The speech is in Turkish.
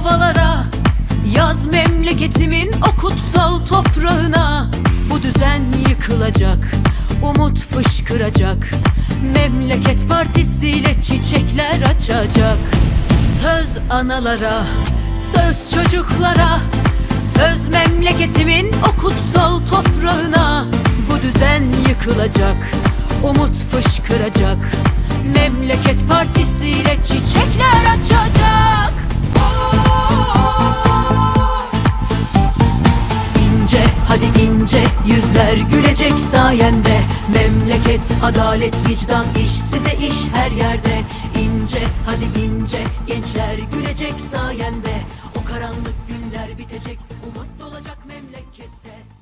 ovalara Yaz memleketimin o kutsal toprağına. Bu düzen yıkılacak Umut fışkıracak. Memleket partisiyle çiçekler açacak. Söz analara Söz çocuklara. Söz memleketimin o kutsal toprağına. Bu düzen yıkılacak Umut fışkıracak. Hadi ince yüzler gülecek sayende. Memleket, adalet, vicdan, iş size iş her yerde. İnce, hadi ince gençler gülecek sayende. O karanlık günler bitecek, umut dolacak memlekette